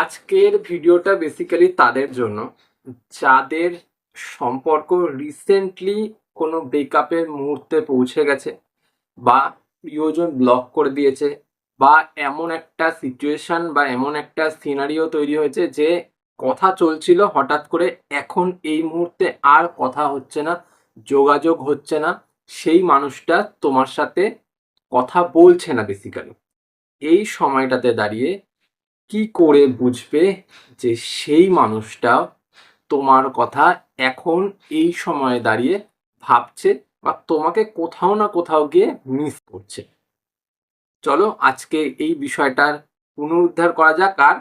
আজকের ভিডিওটা বেসিক্যালি তাদের জন্য। যাদের সম্পর্ক রিসেন্টলি কোনো ব্রেকআপের মুহূর্তে পৌঁছে গেছে বা প্রিয়জন ব্লক করে দিয়েছে বা এমন একটা সিচুয়েশন বা এমন একটা সিনারিও তৈরি হয়েছে যে কথা চলছিল হঠাৎ করে এখন এই মুহূর্তে আর কথা হচ্ছে না, যোগাযোগ হচ্ছে না, সেই মানুষটা তোমার সাথে কথা বলছে না বেসিক্যালি এই সময়টাতে দাঁড়িয়ে কি করে বুঝবে যে সেই মানুষটা তোমার কথা এখন এই সময়ে দাঁড়িয়ে ভাবছে বা তোমাকে কোথাও না কোথাও গিয়ে মিস করছে? চলো আজকে এই বিষয়টার পুনরুদ্ধার করা যাক আর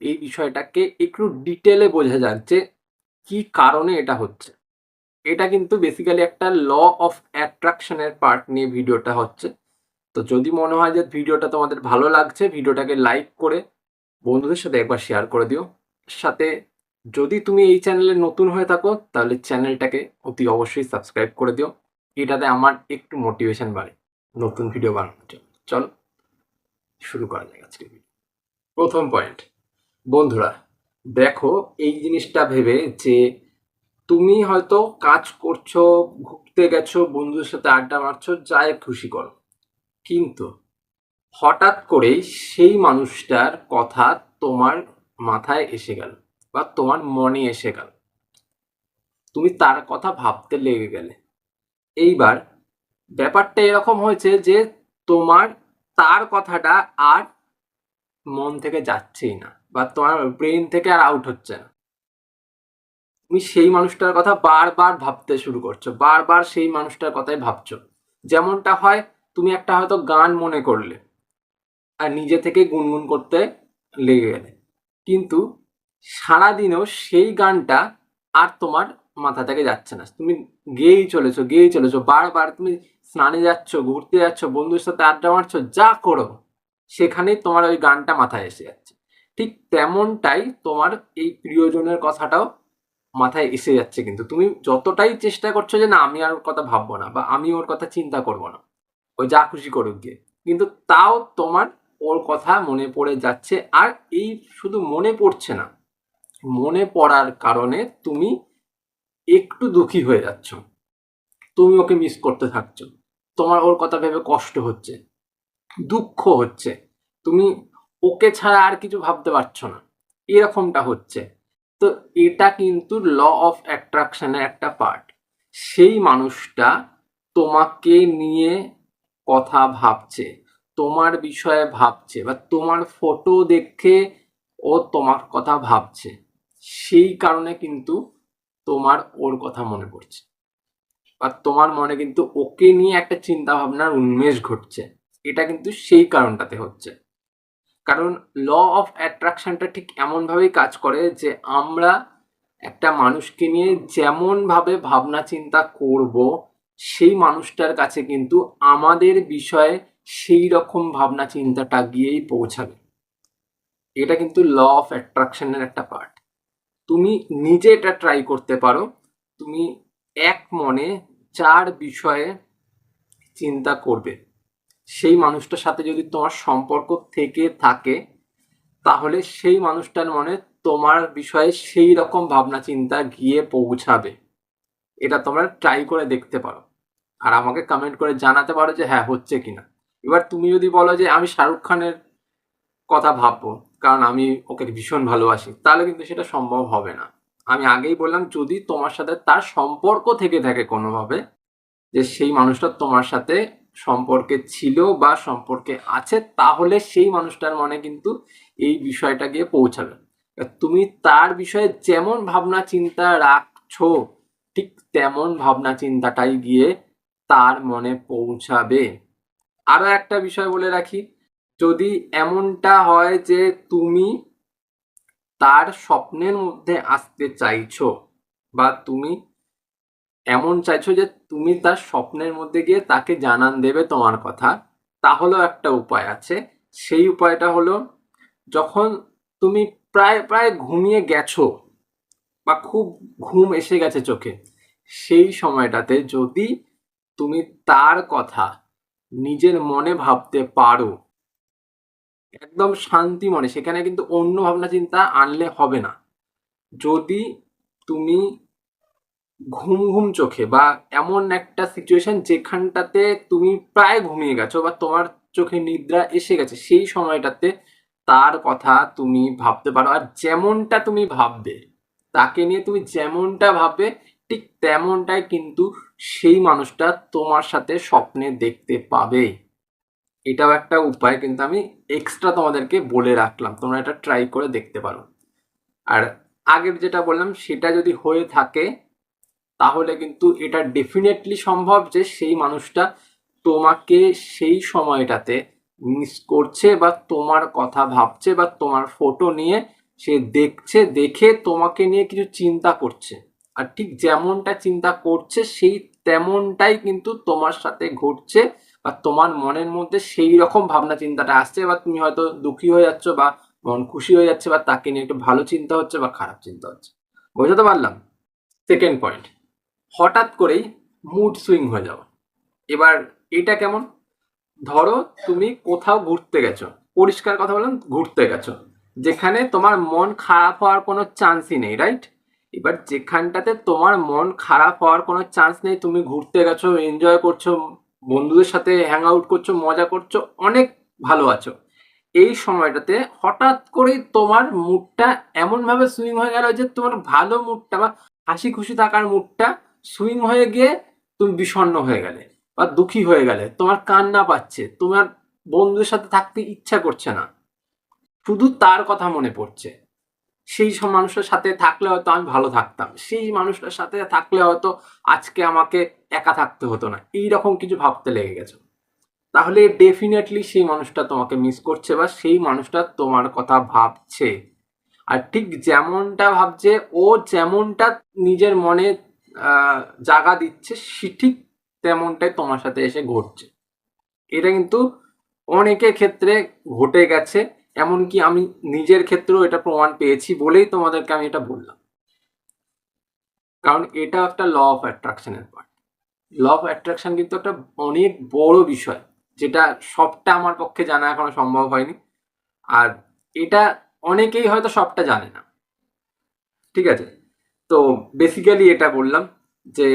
এই বিষয়টাকে একটু ডিটেলে বোঝা যাক যে কি কারণে এটা হচ্ছে। এটা কিন্তু বেসিক্যালি একটা ল অফ অ্যাট্রাকশনের পার্ট নিয়ে ভিডিওটা হচ্ছে। তো যদি মনে হয় যে ভিডিওটা তোমাদের ভালো লাগছে ভিডিওটাকে লাইক করে বন্ধুদের সাথে একবার শেয়ার করে দিও। সাথে যদি তুমি এই চ্যানেলে নতুন হয়ে থাকো, তাহলে চ্যানেলটাকে অতি অবশ্যই সাবস্ক্রাইব করে দিও। এটাতে আমার একটু মোটিভেশন বাড়ে নতুন ভিডিও বানানোর জন্য। চলো, শুরু করা যাক আজকে প্রথম পয়েন্ট বন্ধুরা, দেখো এই জিনিসটা ভেবে যে তুমি হয়তো কাজ করছ, ঘুরতে গেছো, বন্ধুদের সাথে আড্ডা মারছো, যাই খুশি করো। কিন্তু হঠাৎ করেই সেই মানুষটার কথা তোমার মাথায় এসে গেল বা তোমার মনে এসে গেল। তুমি তার কথা ভাবতে লেগে গেলে। এইবার ব্যাপারটা এরকম হয়েছে যে তোমার তার কথাটা আর মন থেকে যাচ্ছেই না বা তোমার ব্রেন থেকে আর আউট হচ্ছে না। তুমি সেই মানুষটার কথা বারবার ভাবতে শুরু করছ, বারবার সেই মানুষটার কথাই ভাবছ। যেমনটা হয়, তুমি একটা হয়তো গান মনে করলে। আর নিজে থেকে গুনগুন করতে লেগে গেলে। কিন্তু সারাদিনেও সেই গানটা আর তোমার মাথা থেকে যাচ্ছে না। তুমি গেয়েই চলেছো গেয়েই চলেছো, বারবার তুমি স্নানে যাচ্ছ, ঘুরতে যাচ্ছ বন্ধুর সাথে আড্ডা মারছো, যা করো, সেখানেই তোমার ওই গানটা মাথায় এসে যাচ্ছে। ঠিক তেমনটাই তোমার এই প্রিয়জনের কথাটাও মাথায় এসে যাচ্ছে কিন্তু। তুমি যতটাই চেষ্টা করছ যে না, আমি আর ওর কথা ভাববো না বা আমি ওর কথা চিন্তা করব না ওই যা খুশি করুক গিয়ে। কিন্তু তাও তোমার ওর কথা মনে পড়ে যাচ্ছে। আর এই শুধু মনে পড়ছে না, মনে পড়ার কারণে তুমি একটু দুঃখী হয়ে যাচ্ছ। তুমি ওকে মিস করতে থাকছো। তোমার ওর কথা ভেবে কষ্ট হচ্ছে, দুঃখ হচ্ছে। তুমি ওকে ছাড়া আর কিছু ভাবতে পারছ না। এরকমটা হচ্ছে। তো এটা কিন্তু ল অফ অ্যাট্রাকশনের একটা পার্ট সেই মানুষটা তোমাকে নিয়ে কথা ভাবছে। তোমার বিষয়ে ভাবছে বা তোমার ফটো দেখে ও তোমার কথা ভাবছে, সেই কারণে কিন্তু তোমার ওর কথা মনে পড়ছে। বা তোমার মনে কিন্তু ওকে নিয়ে একটা চিন্তা ভাবনার উন্মেষ ঘটছে, এটা কিন্তু সেই কারণটাতে হচ্ছে। কারণ ল অফ অ্যাট্রাকশনটা ঠিক এমনভাবেই কাজ করে যে আমরা একটা মানুষকে নিয়ে যেমনভাবে ভাবনা চিন্তা করব, সেই মানুষটার কাছে কিন্তু আমাদের বিষয়ে সেই রকম ভাবনা চিন্তাটা গিয়েই পৌঁছাবে। এটা কিন্তু ল অফ অ্যাট্রাকশনের একটা পার্ট তুমি নিজে এটা ট্রাই করতে পারো। তুমি এক মনে চার বিষয়ে চিন্তা করবে। সেই মানুষটার সাথে যদি তোমার সম্পর্ক থেকে থাকে, তাহলে সেই মানুষটার মনে তোমার বিষয়ে সেই রকম ভাবনা চিন্তা গিয়ে পৌঁছাবে। এটা তোমরা ট্রাই করে দেখতে পারো। আর আমাকে কমেন্ট করে জানাতে পারো যে হ্যাঁ হচ্ছে কিনা। এবার তুমি যদি বলো যে আমি শাহরুখ খানের কথা ভাববো, কারণ আমি ওকে ভীষণ ভালোবাসি, তাহলে কিন্তু সেটা সম্ভব হবে না। আমি আগেই বললাম, যদি তোমার সাথে তার সম্পর্ক থেকে থাকে কোনোভাবে, যে সেই মানুষটা তোমার সাথে সম্পর্কে ছিল বা সম্পর্কে আছে, তাহলে সেই মানুষটার মনে কিন্তু এই বিষয়টা গিয়ে পৌঁছাবে। তুমি তার বিষয়ে যেমন ভাবনা চিন্তা রাখছো, ঠিক তেমন ভাবনা চিন্তাটাই গিয়ে তার মনে পৌঁছাবে। আরও একটা বিষয় বলে রাখি। যদি এমনটা হয় যে তুমি তার স্বপ্নের মধ্যে আসতে চাইছো বা তুমি এমন চাইছো যে তুমি তার স্বপ্নের মধ্যে গিয়ে তাকে জানান দেবে তোমার কথা, তাহলেও একটা উপায় আছে। সেই উপায়টা হলো, যখন তুমি প্রায় প্রায় ঘুমিয়ে গেছো বা খুব ঘুম এসে গেছে চোখে, সেই সময়টাতে যদি তুমি তার কথা নিজের মনে ভাবতে পারো। একদম শান্তি মনে, সেখানে কিন্তু অন্য ভাবনা চিন্তা আনলে হবে না। যদি তুমি ঘুম ঘুম চোখে বা এমন একটা সিচুয়েশন যেখানটাতে তুমি প্রায় ঘুমিয়ে গেছো বা তোমার চোখে নিদ্রা এসে গেছে, সেই সময়টাতে তার কথা তুমি ভাবতে পারো। আর যেমনটা তুমি ভাববে, তাকে নিয়ে তুমি যেমনটা ভাববে, ঠিক তেমনটাই কিন্তু সেই মানুষটা তোমার সাথে স্বপ্নে দেখতে পাবে। এটাও একটা উপায়, কিন্তু আমি এক্সট্রা তোমাদেরকে বলে রাখলাম, তোমরা এটা ট্রাই করে দেখতে পারো। আর আগের যেটা বললাম, সেটা যদি হয়ে থাকে, তাহলে কিন্তু এটা ডেফিনেটলি সম্ভব যে সেই মানুষটা তোমাকে সেই সময়টাতে মিস করছে বা তোমার কথা ভাবছে বা তোমার ফটো নিয়ে সে দেখছে, দেখে তোমাকে নিয়ে কিছু চিন্তা করছে। আর ঠিক যেমনটা চিন্তা করছে, সেই তেমনটাই কিন্তু তোমার সাথে ঘটছে বা তোমার মনের মধ্যে সেই রকম ভাবনা চিন্তাটা আসছে বা তুমি হয়তো দুঃখী হয়ে যাচ্ছ বা মন খুশি হয়ে যাচ্ছে বা তাকে নিয়ে একটু ভালো চিন্তা হচ্ছে বা খারাপ চিন্তা হচ্ছে। বোঝাতে পারলাম? সেকেন্ড পয়েন্ট হঠাৎ করেই মুড সুইং হয়ে যাও এবার এটা কেমন? ধরো তুমি কোথাও ঘুরতে গেছো, পরিষ্কার কথা বললাম, ঘুরতে গেছো, যেখানে তোমার মন খারাপ হওয়ার কোনো চান্সই নেই রাইট এবার যেখানটাতে তোমার মন খারাপ হওয়ার কোনো চান্স নেই, তুমি ঘুরতে গেছো এনজয় করছ, বন্ধুদের সাথে হ্যাং আউট করছ, মজা করছ, অনেক ভালো আছো। এই সময়টাতে হঠাৎ করে তোমার মুডটা এমনভাবে সুইং হয়ে গেল যে তোমার ভালো মুডটা বা হাসি খুশি থাকার মুডটা সুইং হয়ে গিয়ে তুমি বিষণ্ণ হয়ে গেলে বা দুঃখী হয়ে গেলে, তোমার কান্না পাচ্ছে, তোমার বন্ধুদের সাথে থাকতে ইচ্ছা করছে না। শুধু তার কথা মনে পড়ছে। সেই সব মানুষটার সাথে থাকলে হয়তো আমি ভালো থাকতাম। সেই মানুষটার সাথে থাকলে হয়তো আজকে আমাকে একা থাকতে হতো না। এইরকম কিছু ভাবতে লেগে গেছো। তাহলে ডেফিনেটলি সেই মানুষটা তোমাকে মিস করছে বা সেই মানুষটা তোমার কথা ভাবছে। আর ঠিক যেমনটা ভাবছে, ও যেমনটা নিজের মনে জাগা দিচ্ছে, সে ঠিক তেমনটাই তোমার সাথে এসে ঘটছে। এটা কিন্তু অনেকের ক্ষেত্রে ঘটে গেছে। এমনকি আমি নিজের ক্ষেত্রেও এটা প্রমাণ পেয়েছি বলেই তোমাদেরকে আমি এটা বললাম। কারণ এটা একটা ল অফ অ্যাট্রাকশনের পার্ট ল অফ অ্যাট্রাকশন কিন্তু একটা অনেক বড় বিষয়, যেটা সবটা আমার পক্ষে জানা এখনও সম্ভব হয়নি। আর এটা অনেকেই হয়তো সবটা জানে না। ঠিক আছে? তো বেসিক্যালি এটা বললাম যে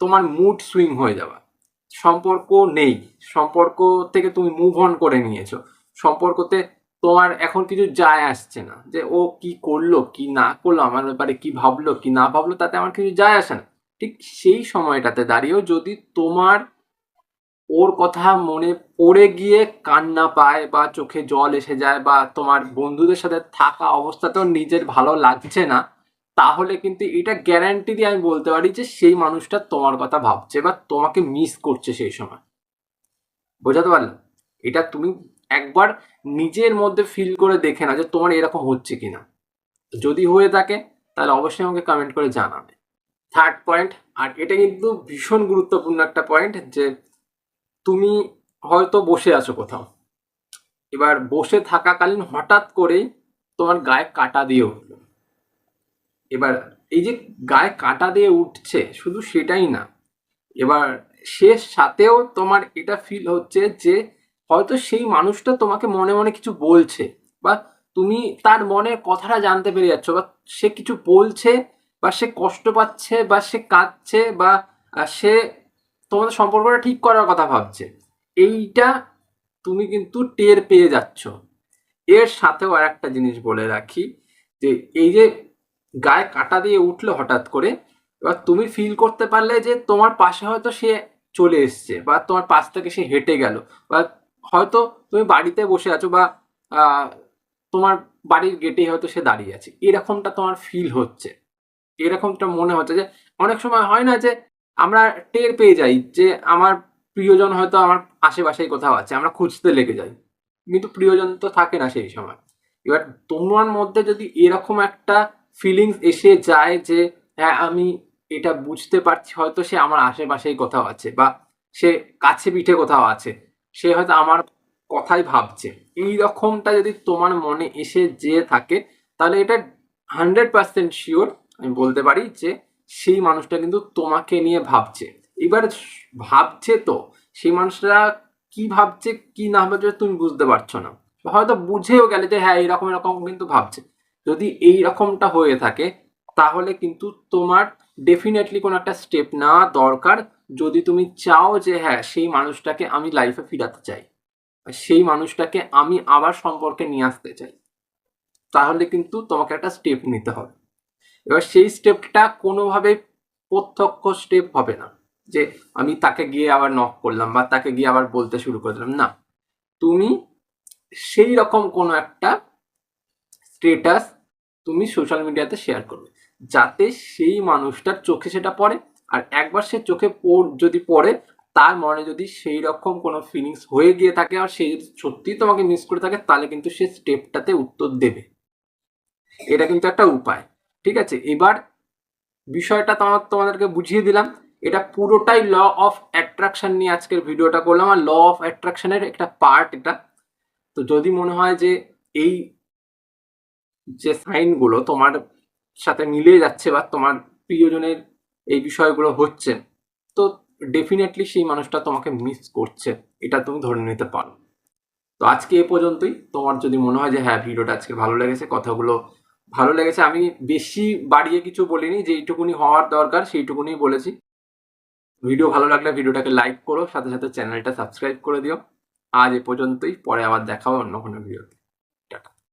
তোমার মুড সুইং হয়ে যাওয়া। সম্পর্ক নেই। সম্পর্ক থেকে তুমি মুভ অন করে নিয়েছো। সম্পর্কতে তোমার এখন কিছু যায় আসছে না। যে ও কি করল, কি না করল, আমার ব্যাপারে কি ভাবলো, কি না ভাবলো, তাতে আমার কিছু যায় আসে না। ঠিক সেই সময়টাতে দাঁড়িয়েও যদি তোমার ওর কথা মনে পড়ে গিয়ে কান্না পায় বা চোখে জল এসে যায় বা তোমার বন্ধুদের সাথে থাকা অবস্থাতেও নিজের ভালো লাগছে না, তাহলে কিন্তু এটা গ্যারান্টি দিয়ে আমি বলতে পারি যে সেই মানুষটা তোমার কথা ভাবছে বা তোমাকে মিস করছে সেই সময়। বোঝাতে পারলাম এটা তুমি একবার নিজের মধ্যে ফিল করে দেখে না যে তোমার এরকম হচ্ছে কিনা। যদি হয়ে থাকে, তাহলে অবশ্যই আমাকে কমেন্ট করে জানাবে। থার্ড পয়েন্ট আর এটা কিন্তু ভীষণ গুরুত্বপূর্ণ একটা পয়েন্ট যে তুমি হয়তো বসে আছো কোথাও। এবার বসে থাকাকালীন হঠাৎ করেই তোমার গায়ে কাটা দিয়ে উঠল। এবার এই যে গায়ে কাটা দিয়ে উঠছে, শুধু সেটাই না, এবার শেষ সাথেও তোমার এটা ফিল হচ্ছে যে হয়তো সেই মানুষটা তোমাকে মনে মনে কিছু বলছে বা তুমি তার মনের কথাটা জানতে পেরে যাচ্ছ বা সে কিছু বলছে বা সে কষ্ট পাচ্ছে বা সে কাঁদছে বা সে তোমাদের সম্পর্কটা ঠিক করার কথা ভাবছে। এইটা তুমি কিন্তু টের পেয়ে যাচ্ছ। এর সাথেও আর একটা জিনিস বলে রাখি যে এই যে গায়ে কাটা দিয়ে উঠল হঠাৎ করে, এবার তুমি ফিল করতে পারলে যে তোমার পাশে হয়তো সে চলে এসছে বা তোমার পাশ থেকে সে হেঁটে গেল বা হয়তো তুমি বাড়িতে বসে আছো বা তোমার বাড়ির গেটেই হয়তো সে দাঁড়িয়ে আছে। এরকমটা তোমার ফিল হচ্ছে। এরকমটা মনে হচ্ছে যে, অনেক সময় হয় না যে, আমরা টের পেয়ে যাই যে, আমার প্রিয়জন হয়তো আমার আশেপাশেই কোথাও আছে, আমরা খুঁজতে লেগে যাই। কিন্তু প্রিয়জন তো থাকে না সেই সময়। এবার তোমার মধ্যে যদি এরকম একটা ফিলিংস এসে যায় যে হ্যাঁ আমি এটা বুঝতে পারছি, হয়তো সে আমার আশেপাশেই কোথাও আছে বা সে কাছে পিঠে কোথাও আছে। সে হয়তো আমার কথাই ভাবছে। এই রকমটা যদি তোমার মনে এসে যেয়ে থাকে, তাহলে এটা হান্ড্রেড পার্সেন্ট শিওর আমি বলতে পারি যে সেই মানুষটা কিন্তু তোমাকে নিয়ে ভাবছে। এবার ভাবছে তো, সেই মানুষটা কি ভাবছে, কি না ভাবছে তুমি বুঝতে পারছ না। হয়তো বুঝেও গেলে যে হ্যাঁ এইরকম এরকম কিন্তু ভাবছে। যদি এই রকমটা হয়ে থাকে, তাহলে কিন্তু তোমার ডেফিনেটলি কোনো একটা স্টেপ নেওয়া দরকার। যদি তুমি চাও যে হ্যাঁ সেই মানুষটাকে আমি লাইফে ফিরাতে চাই সেই মানুষটাকে আমি আবার সম্পর্কে নিয়ে আসতে চাই, তাহলে কিন্তু তোমাকে একটা স্টেপ নিতে হবে। এবার সেই স্টেপটা কোনোভাবে প্রত্যক্ষ স্টেপ হবে না, যে আমি তাকে গিয়ে আবার নক করলাম বা তাকে গিয়ে আবার বলতে শুরু করে দিলাম। না, তুমি সেই রকম কোনো একটা স্টেটাস তুমি সোশ্যাল মিডিয়াতে শেয়ার করবে, যাতে সেই মানুষটার চোখে সেটা পড়ে আর একবার সে চোখে যদি পড়ে, তার মনে যদি সেই রকম কোনো ফিলিংস হয়ে গিয়ে থাকে আর সে যদি সত্যিই তোমাকে মিস করে থাকে, তাহলে কিন্তু সে স্টেপটাতে উত্তর দেবে। এটা কিন্তু একটা উপায়। ঠিক আছে? এবার বিষয়টা তোমার তোমাদেরকে বুঝিয়ে দিলাম। এটা পুরোটাই ল অফ অ্যাট্রাকশন নিয়ে আজকের ভিডিওটা করলাম। আর ল অফ অ্যাট্রাকশনের একটা পার্ট এটা। তো যদি মনে হয় যে এই যে সাইনগুলো তোমার সাথে মিলে যাচ্ছে বা তোমার প্রিয়জনের এই বিষয়গুলো হচ্ছে। তো ডেফিনেটলি সেই মানুষটা তোমাকে মিস করছে। এটা তুমি ধরে নিতে পারো। তো আজকে এ পর্যন্তই। তোমার যদি মনে হয় যে হ্যাঁ ভিডিওটা আজকে ভালো লেগেছে, কথাগুলো ভালো লেগেছে, আমি বেশি বাড়িয়ে কিছু বলিনি যেইটুকুনি হওয়ার দরকার, সেইটুকুনি বলেছি। ভিডিও ভালো লাগলে ভিডিওটাকে লাইক করো, সাথে সাথে চ্যানেলটা সাবস্ক্রাইব করে দিও। আজ এ পর্যন্তই, পরে আবার দেখা হবে অন্য কোনো ভিডিওতে